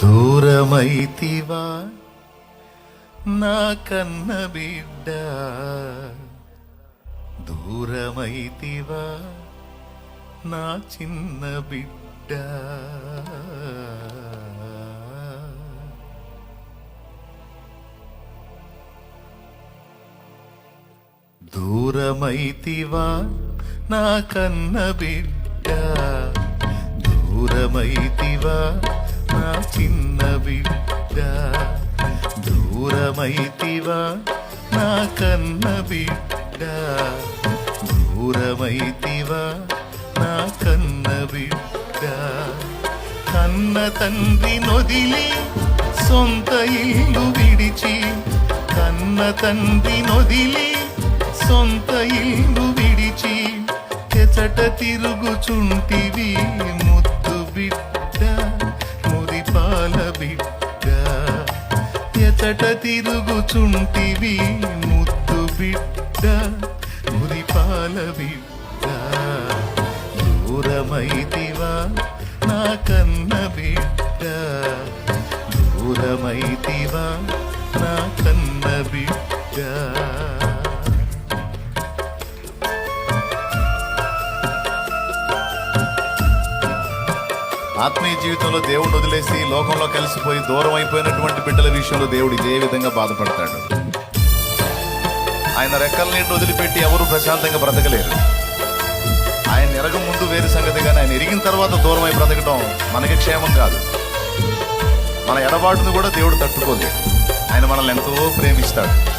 దూరమైతివా? నా కన్న బిడ్డ దూరమైతివా? నా చిన్న బిడ్డ. దూరమైతివా? నా కన్న బిడ్డ దూరమైతివా? నా చిన్న బిడ్డ దూరమైతివా నా కన్న బిడ్డ దూరమైతివా నా కన్న బిడ్డ. కన్న తండ్రి నొదిలి సొంత ఇల్లు విడిచి కన్న తండ్రి నొదిలి సొంత ఇల్లు విడిచి చెచట తిరుగుచుంటివి ఎచట తిరుగుచుంటివి. ముద్దు బిడ్డ మురిపాల బిడ్డ. దూరమైతివా నా కన్న బిడ్డ. దూరమైతివా నా కన్న బిడ్డ. ఆత్మీయ జీవితంలో దేవుడు వదిలేసి లోకంలో కలిసిపోయి దూరం అయిపోయినటువంటి బిడ్డల విషయంలో దేవుడు ఇదే విధంగా బాధపడతాడు. ఆయన రెక్కల నీటి వదిలిపెట్టి ఎవరు ప్రశాంతంగా బ్రతకలేరు. ఆయన ఎరగ ముందు వేరు సంగతి కానీ ఆయన ఎరిగిన తర్వాత దూరం అయి బ్రతకడం మనకి క్షేమం కాదు. మన ఎడబాటును కూడా దేవుడు తట్టుకోలేదు ఆయన మనల్ని ఎంతో ప్రేమిస్తాడు.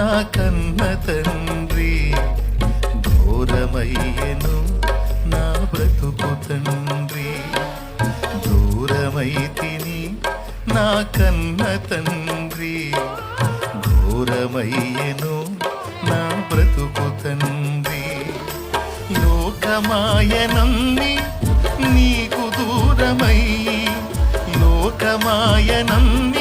నా కన్న తండ్రి దూరమయ్యను నా బ్రతుకు తండ్రి. దూరమైతిని నా కన్న తండ్రి దూరమయ్యను నా బ్రతుకు తండ్రి. లోకమాయనమ్మి నీకు దూరమై లోకమాయనమ్మి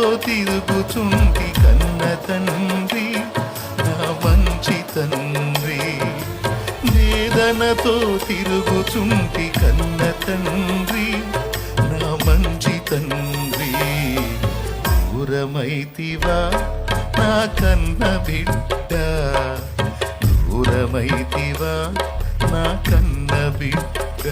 తిరుగుచుంటి కన్న తండ్రి నా మంచి తండ్రి. వేదనతో తిరుగుచుంటి కన్న తండ్రి నా మంచి తండ్రి. దూరమైతివా నా కన్న బిడ్డ. దూరమైతివా నా కన్న బిడ్డ.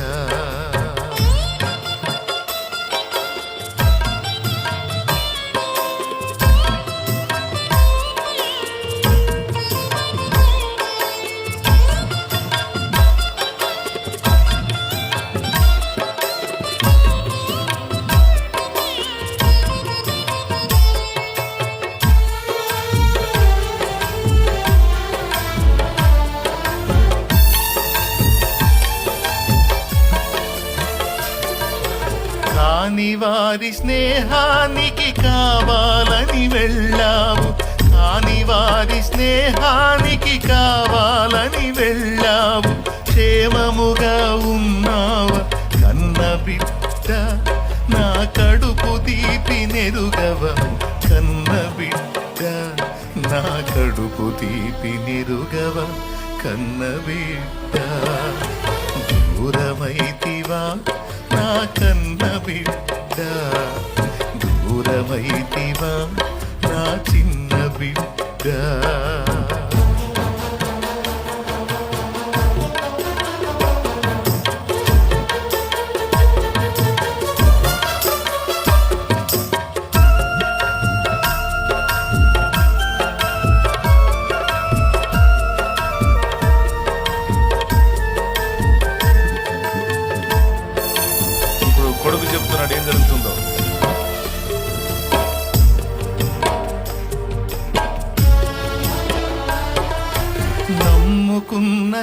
కాని వారి స్నేహానికి కావాలని వెళ్ళావు కాని వారి స్నేహానికి కావాలని వెళ్ళావు క్షేమముగా ఉన్నావ కన్న బిడ్డ నా కడుపు తీపి నెరుగవ కన్న బిడ్డ నా కడుపు తీపి నెరుగవ కన్న బిడ్డ. దూరమైతివా నా కన్న బిడ్డ దూరమైతివా నా చిన్న బిడ్డ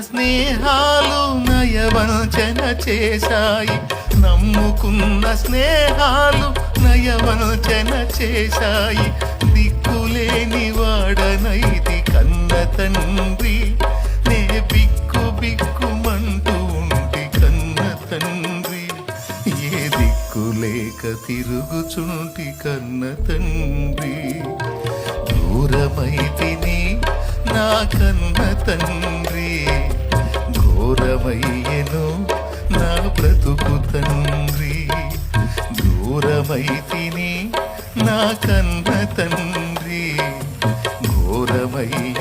స్నేహాలు నయవంచన చేశాయి. నమ్ముకున్న స్నేహాలు నయవంచన చేశాయి. దిక్కులేని వాడనైతి కన్న తండ్రి. నే బిక్కు బిక్కుమంటూ ఉంటి కన్న తండ్రి. ఏ దిక్కు లేక తిరుగుచుంటి కన్న తండ్రి. దూరమైతిని నా కన్న తండ్రి. దూరమయ్యను నా బ్రతుకు తండ్రి. దూరమైతిని నా కన్న తండ్రి. ఘోరమయ్యను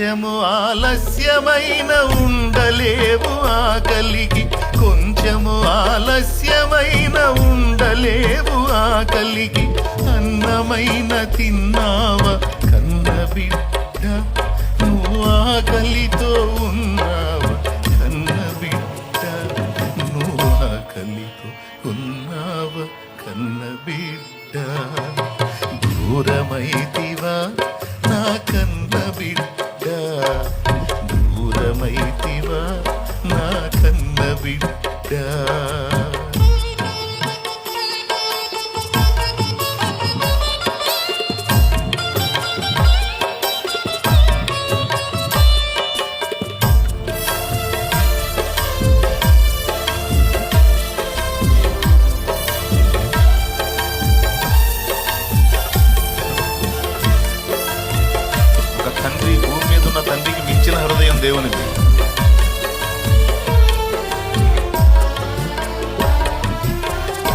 కొంచెము ఆలస్యమైన ఉండలేవు ఆకలికి. కొంచెము ఆలస్యమైన ఉండలేవు ఆకలికి. అన్నమైన తిన్నావ కన్న బిడ్డ? నువ్వు ఆకలితో ఉన్నావ కన్న బిడ్డ? నువ్వు ఆకలితో ఉన్నావ కన్న బిడ్డ? దూరమైతే ఉన్న తండ్రికి మించిన హృదయం దేవునిది.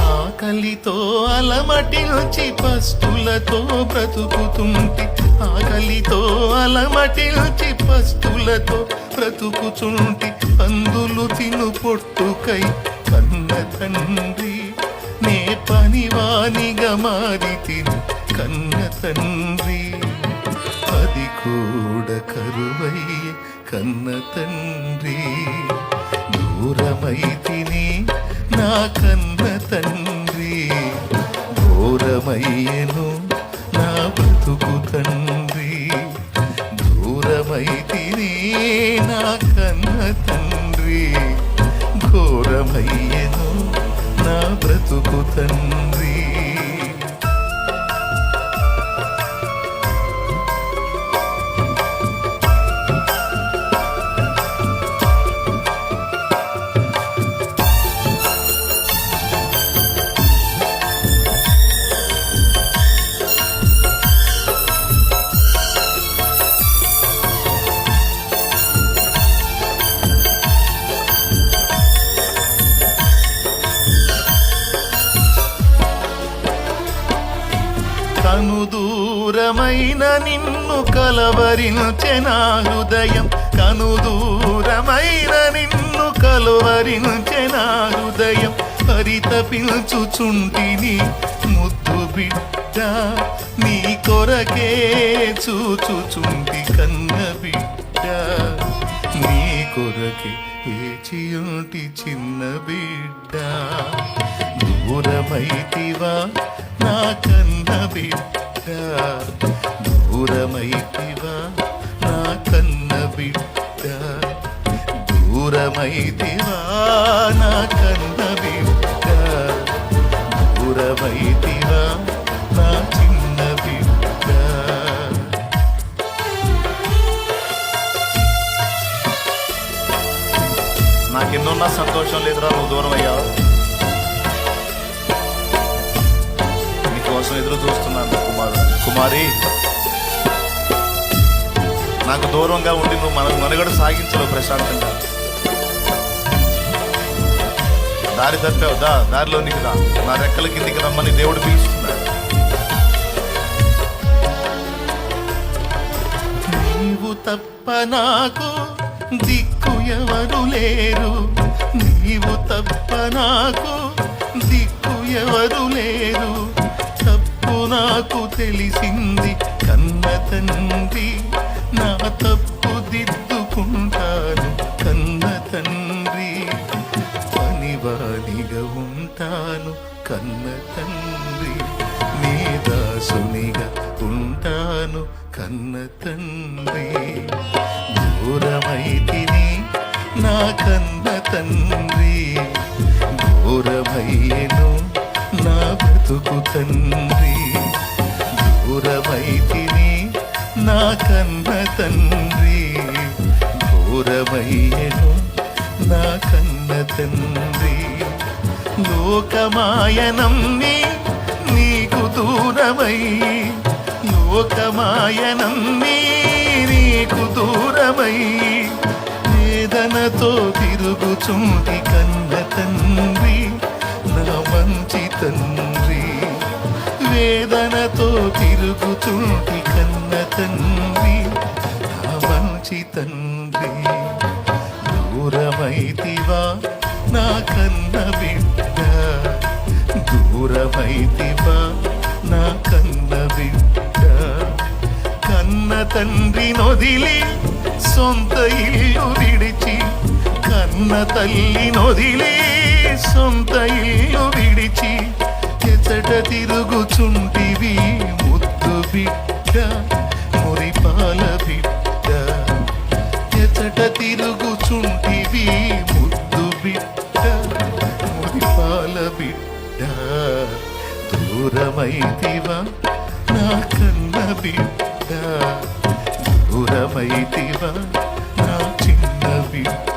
ఆకలితో అలమటి నుంచి పస్తులతో బ్రతుకుతుంటే ఆకలితో అలమటి నుంచి పస్తులతో బ్రతుకుచుంటి అందులు తిను పొట్టుకై కన్న తండ్రి నే పనివానిగా మారి తిను కన్న తండ్రి. కూడ కరువయ్యే కన్న తండ్రి దూరమై తిని నా కన్న తండ్రి దూరమయ్యను నా బ్రతుకు తండ్రి దూరమై తిని నా కన్న తండ్రి ఘోరమయ్యను నా బ్రతుకు తండ్రి. నిన్ను కలవరించెనా హృదయం కను దూరమైన నిన్ను కలవరించెనా హృదయం పరితపించుచుంటిని ముద్దు బిడ్డ నీ కొరకే చూచుచుంటి కన్న బిడ్డ. నీ కొరకే వేచియుంటి చిన్న బిడ్డ. దూరమైతివా నా కన్న బిడ్డ. దూరమైతివా? నా కన్న బిడ్డ. దూరమైతివా? నా కన్న బిడ్డ. దూరమైతివా? నా చిన్న బిడ్డ. నాకెన్నున్నా సంతోషం లేదురా నువ్వు దూరం అయ్యావు నీకోసం ఎదురు చూస్తున్నాను కుమారు. కుమారి. నాకు దూరంగా ఉండి నువ్వు మన మనుగడ సాగించలేవు ప్రశాంతంగా. దారి తప్పావు. దా దారిలో నీకు రా నా రెక్కల కిందికి రమ్మని దేవుడు పిలుస్తున్నాడు. నీవు తప్ప నాకు దిక్కు ఎవరు లేరు. నీవు తప్ప నాకు దిక్కు ఎవరు లేరు. తప్పు నాకు తెలిసింది కన్న తండ్రి. బ్రతుకు తండ్రి. దూరమైతిని నా కన్న తండ్రి. దూరమయ్యను నా కన్న తండ్రి. లోకమాయనమ్మి నీకు దూరమై. లోకమాయనమ్మి నీకు దూరమై. వేదనతో తిరుగుచుంటి తిరుగుచుంటి కన్న తండ్రి నా మంచి తండ్రి. దూరమైతివా నా కన్న బిడ్డ. దూరమైతివా నా కన్న బిడ్డ. కన్న తండ్రి నొదిలి సొంత ఇల్లు విడిచి కన్న తల్లి నొదిలి సొంత ఇల్లు విడిచి ఎచ్చట తిరుగుచుంటివి బిడ్డ మురిపాల బిడ్డ. ఎచ్చట తిరుగుచుంటివి ముద్దు బిడ్డ మురిపాల బిడ్డ. దూరమైతివా నా కన్న బిడ్డ. దూరమైతివా నా చిన్న బిడ్డ.